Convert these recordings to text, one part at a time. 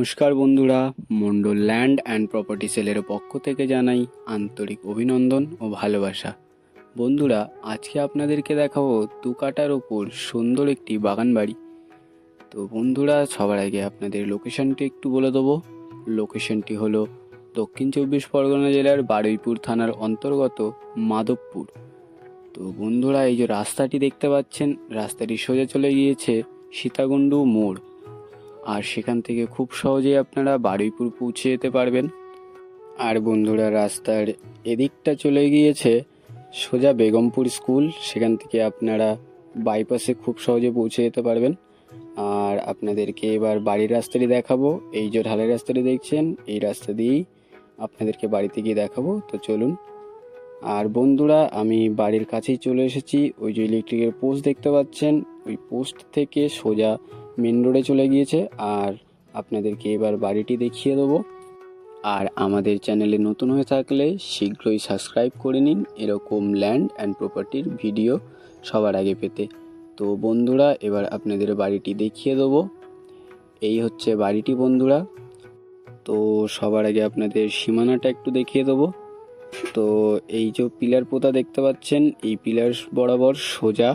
নমস্কার বন্ধুরা, Mondal land and property সেলের পক্ষ থেকে জানাই আন্তরিক অভিনন্দন ও ভালোবাসা। বন্ধুরা, আজকে আপনাদেরকে দেখাবো দু কাটার ওপর সুন্দর একটি বাগান বাড়ি তো বন্ধুরা, সবার আগে আপনাদের লোকেশনটি একটু বলে দেবো। লোকেশনটি হলো দক্ষিণ চব্বিশ পরগনা জেলার বারুইপুর থানার অন্তর্গত মাধবপুর। তো বন্ধুরা, এই যে রাস্তাটি দেখতে পাচ্ছেন, রাস্তাটি সোজা চলে গিয়েছে সীতাকুণ্ডু মোড়। আর সেখান থেকে খুব সহজেই আপনারা বারুইপুর পৌঁছে যেতে পারবেন। আর বন্ধুরা, রাস্তার এদিকটা চলে গিয়েছে সোজা বেগমপুর স্কুল। সেখান থেকে আপনারা বাইপাসে খুব সহজে পৌঁছে যেতে পারবেন। আর আপনাদেরকে এবার বাড়ির রাস্তাটি দেখাবো। এই যে ঢালাই রাস্তাটি দেখছেন, এই রাস্তা দিয়েই আপনাদেরকে বাড়িতে গিয়ে দেখাবো। তো চলুন। আর বন্ধুরা, আমি বাড়ির কাছেই চলে এসেছি। ওই যে ইলেকট্রিকের পোস্ট দেখতে পাচ্ছেন, ওই পোস্ট থেকে সোজা মেন রোডে চলে গিয়েছে, আর আপনাদেরকে এবার বাড়িটি দেখিয়ে দেবো। আর আমাদের চ্যানেলে নতুন হয়ে থাকলে শীঘ্রই সাবস্ক্রাইব করে নিন, এরকম ল্যান্ড অ্যান্ড প্রপার্টির ভিডিও সবার আগে পেতে। তো বন্ধুরা, এবার আপনাদের বাড়িটি দেখিয়ে দেবো। এই হচ্ছে বাড়িটি বন্ধুরা। তো সবার আগে আপনাদের সীমানাটা একটু দেখিয়ে দেবো। তো এই যে পিলার পোতা দেখতে পাচ্ছেন, এই পিলার বরাবর সোজা।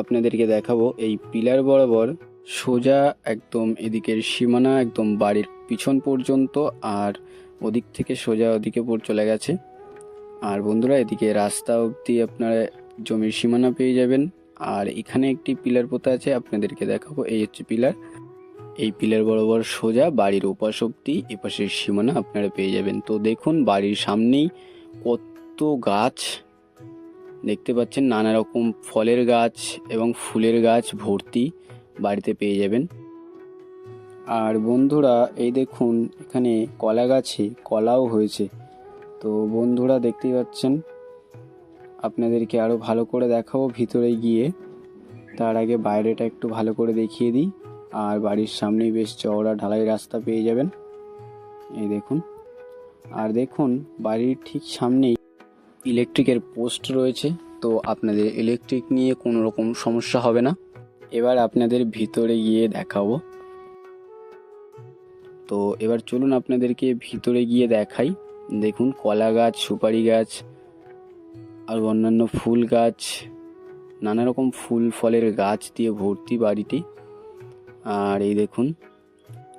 আপনাদেরকে দেখাবো, এই পিলার বরাবর সোজা একদম এদিকের সীমানা, একদম বাড়ির পিছন পর্যন্ত আর ওদিক থেকে সোজা ওদিকে পর চলে গেছে। আর বন্ধুরা, এদিকে রাস্তা অবধি আপনারা জমির সীমানা পেয়ে যাবেন। আর এখানে একটি পিলার পোতা আছে, আপনাদেরকে দেখাবো। এই হচ্ছে পিলার। এই পিলার বরাবর সোজা বাড়ির ওপাশ অব্দি এপাশের সীমানা আপনারা পেয়ে যাবেন। তো দেখুন, বাড়ির সামনেই কত গাছ। দেখতে পাচ্ছেন নানা রকম ফলের গাছ এবং ফুলের গাছ ভর্তি। বাড়িতে পেয়ে যাবেন। আর বন্ধুরা, এই দেখুন, এখানে কলা গাছে কলাও হয়েছে। তো বন্ধুরা, দেখতেই পাচ্ছেন? আপনাদেরকে আরও ভালো করে দেখাবো ভিতরে গিয়ে। তার আগে বাইরেটা একটু ভালো করে দেখিয়ে দিই। আর বাড়ির সামনেই বেশ চওড়া ঢালাই রাস্তা পেয়ে যাবেন। এই দেখুন। আর দেখুন, বাড়ির ঠিক সামনেই ইলেকট্রিকের পোস্ট রয়েছে। তো আপনাদের ইলেকট্রিক নিয়ে কোনো রকম সমস্যা হবে না। এবার আপনাদের ভিতরে গিয়ে দেখাবো। তো এবার চলুন আপনাদেরকে ভিতরে গিয়ে দেখাই। দেখুন, কলা গাছ, সুপারি গাছ, আর অন্যান্য ফুল গাছ, নানা রকম ফুল, ফলের গাছ দিয়ে ভর্তি বাড়িটি। আর এই দেখুন,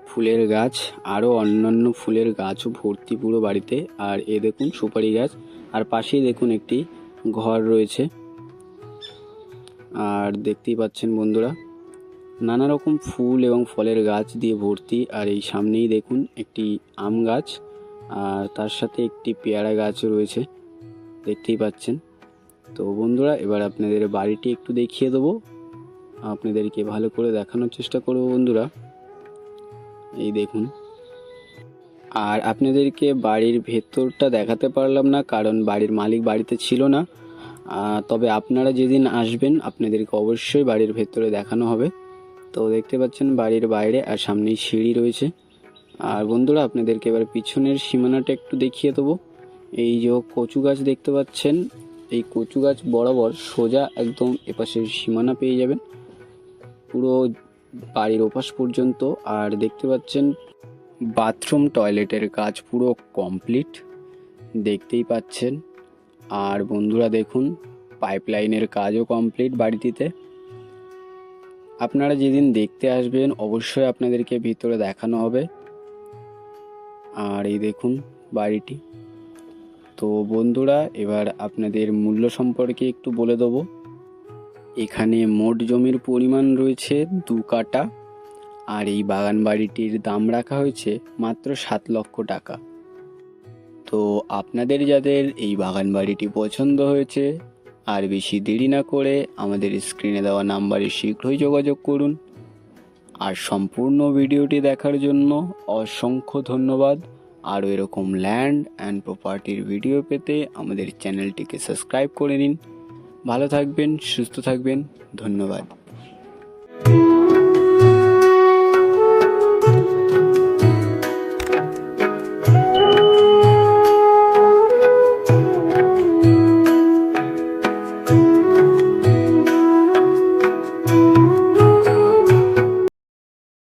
ফুলের গাছ, আরও অন্যান্য ফুলের গাছও ভর্তি পুরো বাড়িতে। আর এ দেখুন, সুপারি গাছ। আর পাশেই দেখুন একটি ঘর রয়েছে। আর দেখতেই পাচ্ছেন বন্ধুরা, নানা রকম ফুল এবং ফলের গাছ দিয়ে ভর্তি। আর এই সামনেই দেখুন একটি আম গাছ, আর তার সাথে একটি পেয়ারা গাছও রয়েছে, দেখতেই পাচ্ছেন। তো বন্ধুরা, এবার আপনাদের বাড়িটি একটু দেখিয়ে দেবো। আপনাদেরকে ভালো করে দেখানোর চেষ্টা করব বন্ধুরা। এই দেখুন। আর আপনাদেরকে বাড়ির ভেতরটা দেখাতে পারলাম না, কারণ বাড়ির মালিক বাড়িতে ছিল না। তবে আপনারা যেদিন আসবেন, আপনাদেরকে অবশ্যই বাড়ির ভেতরে দেখানো হবে। তো দেখতে পাচ্ছেন বাড়ির বাইরে আর সামনেই সিঁড়ি রয়েছে। আর বন্ধুরা, আপনাদেরকে এবার পিছনের সীমানাটা একটু দেখিয়ে দেবো। এই যে কচু গাছ দেখতে পাচ্ছেন, এই কচু গাছ বরাবর সোজা একদম এপাশের সীমানা পেয়ে যাবেন। পুরো বাড়ির ওপাশ পর্যন্ত। আর দেখতে পাচ্ছেন বাথরুম, টয়লেটের কাজ পুরো কমপ্লিট। দেখতেই পাচ্ছেন আর বন্ধুরা দেখুন, পাইপলাইনের কাজও কমপ্লিট বাড়িটিতে। আপনারা যেদিন দেখতে আসবেন, অবশ্যই আপনাদেরকে ভিতরে দেখানো হবে। আর এই দেখুন বাড়িটি। তো বন্ধুরা, এবার আপনাদের মূল্য সম্পর্কে একটু বলে দেবো। এখানে মোট জমির পরিমাণ রয়েছে দু কাটা আর এই বাগান বাড়িটির দাম রাখা হয়েছে মাত্র সাত লক্ষ টাকা। তো আপনাদের যাদের এই বাগান বাড়িটি পছন্দ হয়েছে, আর বেশি দেরি না করে আমাদের স্ক্রিনে দেওয়া নাম্বারে শীঘ্রই যোগাযোগ করুন। আর সম্পূর্ণ ভিডিওটি দেখার জন্য অসংখ্য ধন্যবাদ। আরও এরকম ল্যান্ড অ্যান্ড প্রপার্টির ভিডিও পেতে আমাদের চ্যানেলটিকে সাবস্ক্রাইব করে নিন। ভালো থাকবেন, সুস্থ থাকবেন। ধন্যবাদ।